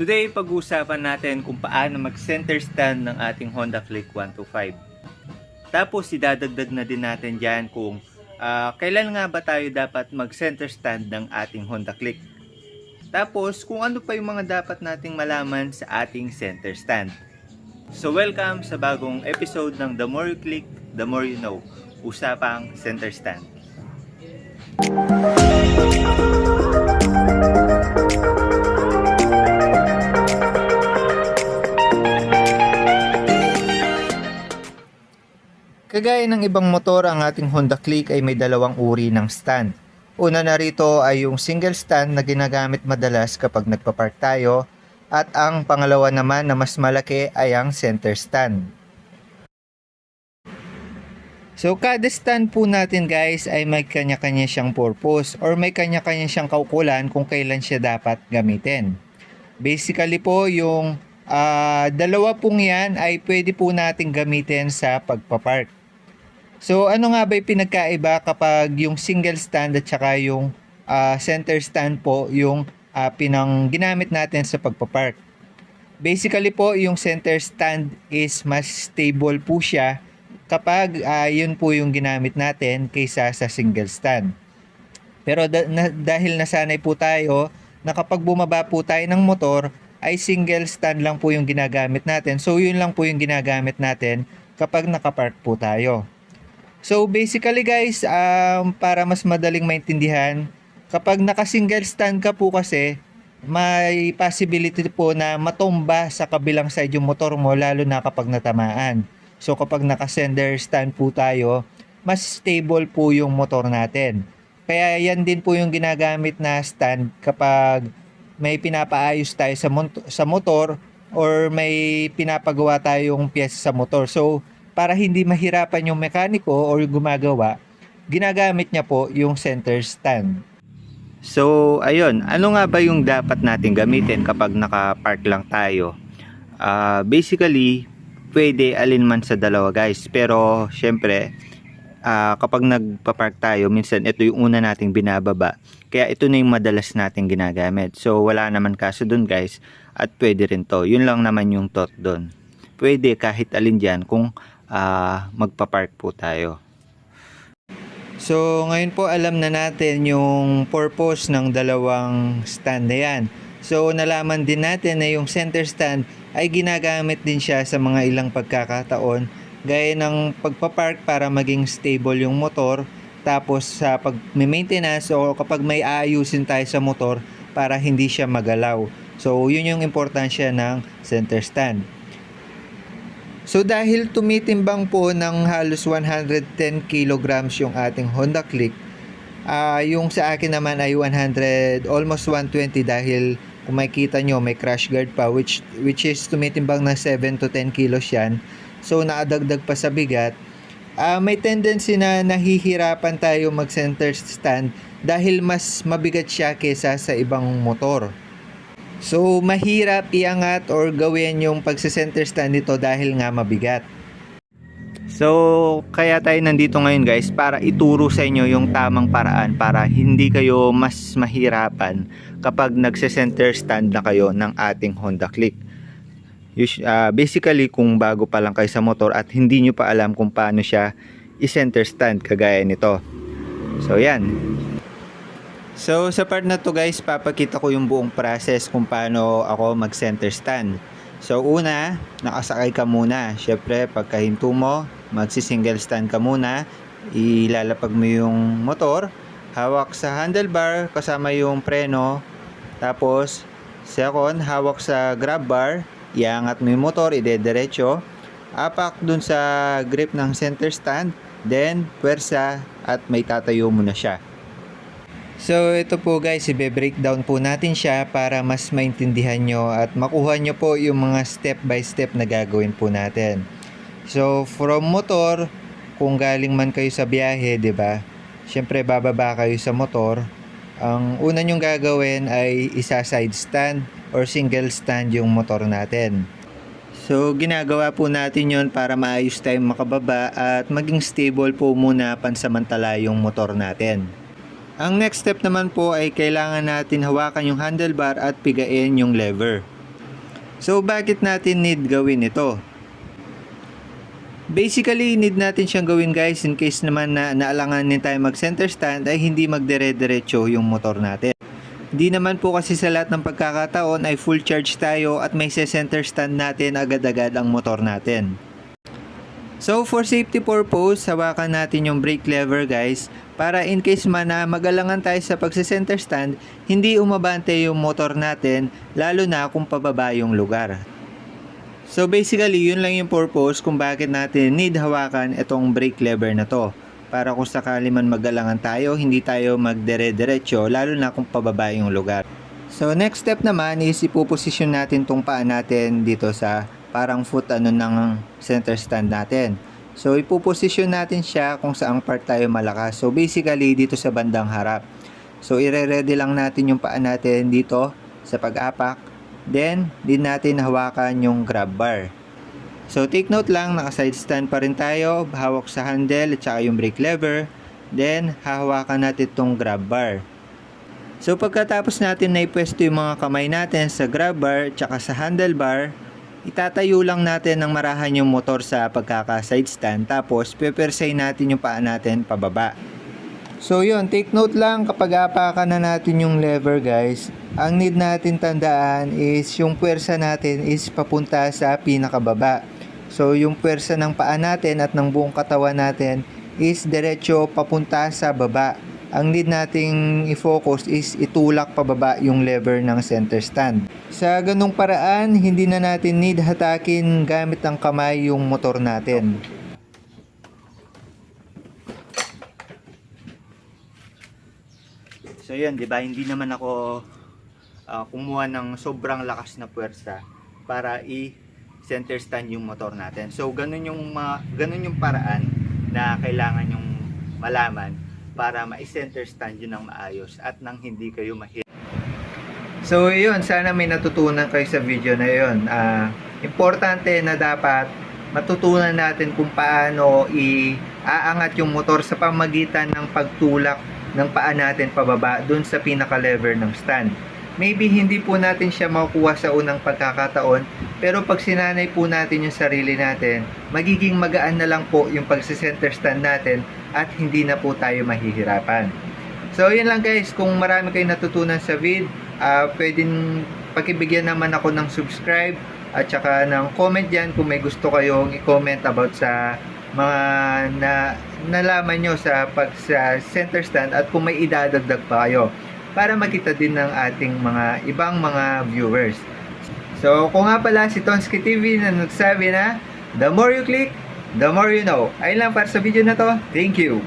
Today, pag-uusapan natin kung paano mag-center stand ng ating Honda Click 125. Tapos, idadagdag na din natin dyan kung ah, kailan nga ba tayo dapat mag-center stand ng ating Honda Click. Tapos, kung ano pa yung mga dapat nating malaman sa ating center stand. So, welcome sa bagong episode ng The More You Click, The More You Know. Usapang center stand. Kagaya ng ibang motor, ang ating Honda Click ay may dalawang uri ng stand. Una na rito ay yung single stand na ginagamit madalas kapag nagpa-park tayo at ang pangalawa naman na mas malaki ay ang center stand. So kada stand po natin guys ay may kanya-kanya siyang purpose or may kanya-kanya siyang kaukulan kung kailan siya dapat gamitin. Basically po yung ah, dalawa pong yan ay pwede po natin gamitin sa pagpapark. So ano nga ba yung pinagkaiba kapag yung single stand at saka yung ah, center stand po yung ah, pinang ginamit natin sa pagpapark? Basically po yung center stand is mas stable po siya kapag ah, yun po yung ginamit natin kaysa sa single stand. Pero da- na- dahil nasanay po tayo na kapag bumaba po tayo ng motor ay single stand lang po yung ginagamit natin. So yun lang po yung ginagamit natin kapag nakapark po tayo. So basically guys, um, para mas madaling maintindihan, kapag naka-single stand ka po kasi, may possibility po na matumba sa kabilang side yung motor mo lalo na kapag natamaan. So kapag naka-sender stand po tayo, mas stable po yung motor natin. Kaya yan din po yung ginagamit na stand kapag may pinapaayos tayo sa, mon- sa motor or may pinapagawa tayong piyesa sa motor. So para hindi mahirapan yung mekaniko or gumagawa, ginagamit niya po yung center stand. So, ayun, ano nga ba yung dapat natin gamitin kapag naka-park lang tayo? Ah, basically, pwede alin man sa dalawa guys. Pero, syempre, ah, kapag nagpa-park tayo, minsan ito yung una nating binababa. Kaya ito na yung madalas nating ginagamit. So, wala naman kaso dun guys. At pwede rin to. Yun lang naman yung thought dun. Pwede kahit alin dyan kung ah, magpa-park po tayo. So, ngayon po alam na natin yung purpose ng dalawang stand na yan. So, nalaman din natin na yung center stand ay ginagamit din siya sa mga ilang pagkakataon gaya ng pagpapark para maging stable yung motor tapos sa pag-maintenance o kapag may aayusin tayo sa motor para hindi siya magalaw. So, yun yung importansya ng center stand. So dahil tumitimbang po ng halos 110 kilograms yung ating Honda Click, ah yung sa akin naman ay 100, almost 120 dahil kung makikita nyo may crash guard pa which, which is tumitimbang ng 7 to 10 kilos yan. So naadagdag pa sa bigat. Ah may tendency na nahihirapan tayo mag center stand dahil mas mabigat siya kesa sa ibang motor. So, mahirap iangat or gawin yung pagsa-center stand nito dahil nga mabigat. So, kaya tayo nandito ngayon guys para ituro sa inyo yung tamang paraan para hindi kayo mas mahirapan kapag nagse-center stand na kayo ng ating Honda Click. Ah, basically, kung bago pa lang kayo sa motor at hindi nyo pa alam kung paano siya i-center stand kagaya nito. So, yan. So sa part na to guys, papakita ko yung buong process kung paano ako mag-center stand. So una, nakasakay ka muna. Syempre, pagkahinto mo, magsi-single stand ka muna. Ilalapag mo yung motor, hawak sa handlebar kasama yung preno. Tapos, second, hawak sa grab bar, iangat mo yung motor, idediretso. Apak dun sa grip ng center stand, then pwersa at may tatayo mo na siya. So ito po guys, ibe-breakdown po natin siya para mas maintindihan nyo at makuha nyo po yung mga step by step na gagawin po natin. So from motor, kung galing man kayo sa biyahe, ba? Syempre bababa kayo sa motor. Ang una nyong gagawin ay isa side stand or single stand yung motor natin. So ginagawa po natin yon para maayos tayong makababa at maging stable po muna pansamantala yung motor natin. Ang next step naman po ay kailangan natin hawakan yung handlebar at pigain yung lever. So bakit natin need gawin ito? Basically, need natin siyang gawin guys in case naman na naalanganin tayo mag center stand ay hindi magdire-diretso yung motor natin. Hindi naman po kasi sa lahat ng pagkakataon ay full charge tayo at may center stand natin agad-agad ang motor natin. So for safety purpose, hawakan natin yung brake lever guys para in case man na magalangan tayo sa pagse-center stand, hindi umabante yung motor natin lalo na kung pababa yung lugar. So basically, yun lang yung purpose kung bakit natin need hawakan itong brake lever na to. Para kung sakali man magalangan tayo, hindi tayo magdire-diretso lalo na kung pababa yung lugar. So next step naman is ipoposisyon natin tong paa natin dito sa parang foot ano ng center stand natin. So ipoposisyon natin siya kung saang part tayo malakas. So basically dito sa bandang harap. So ire-ready lang natin yung paa natin dito sa pag-apak. Then, din natin hawakan yung grab bar. So take note lang, naka side stand pa rin tayo, hawak sa handle at saka yung brake lever. Then, hahawakan natin itong grab bar. So pagkatapos natin na ipwesto yung mga kamay natin sa grab bar at saka sa handlebar, itatayo lang natin ng marahan yung motor sa pagkaka side stand tapos pepersay natin yung paa natin pababa. So yun, take note lang kapag apakan na natin yung lever guys, ang need natin tandaan is yung puwersa natin is papunta sa pinakababa. So yung puwersa ng paa natin at ng buong katawan natin is diretso papunta sa baba. Ang need nating i-focus is itulak pababa yung lever ng center stand. Sa ganung paraan, hindi na natin need hatakin gamit ang kamay yung motor natin. So yun, 'di ba? Hindi naman ako ah, kumuha ng sobrang lakas na puwersa para i center stand yung motor natin. So ganun yung ma- ganun yung paraan na kailangan yung malaman para ma-center stand yun ng maayos at nang hindi kayo mahirap. So yun, sana may natutunan kayo sa video na yun. Ah, importante na dapat matutunan natin kung paano i-aangat yung motor sa pamagitan ng pagtulak ng paa natin pababa dun sa pinaka-lever ng stand. Maybe hindi po natin siya makukuha sa unang pagkakataon, pero pag sinanay po natin yung sarili natin, magiging magaan na lang po yung pagsi-center stand natin at hindi na po tayo mahihirapan. So, yun lang guys. Kung marami kayong natutunan sa vid, ah pwedeng pakibigyan naman ako ng subscribe at saka ng comment dyan kung may gusto kayong i-comment about sa mga na nalaman nyo sa pag sa center stand at kung may idadagdag pa kayo para makita din ng ating mga ibang mga viewers. So, kung nga pala si Tonsky TV na nagsabi na, the more you click, the more you know. Ayun lang para sa video na to. Thank you!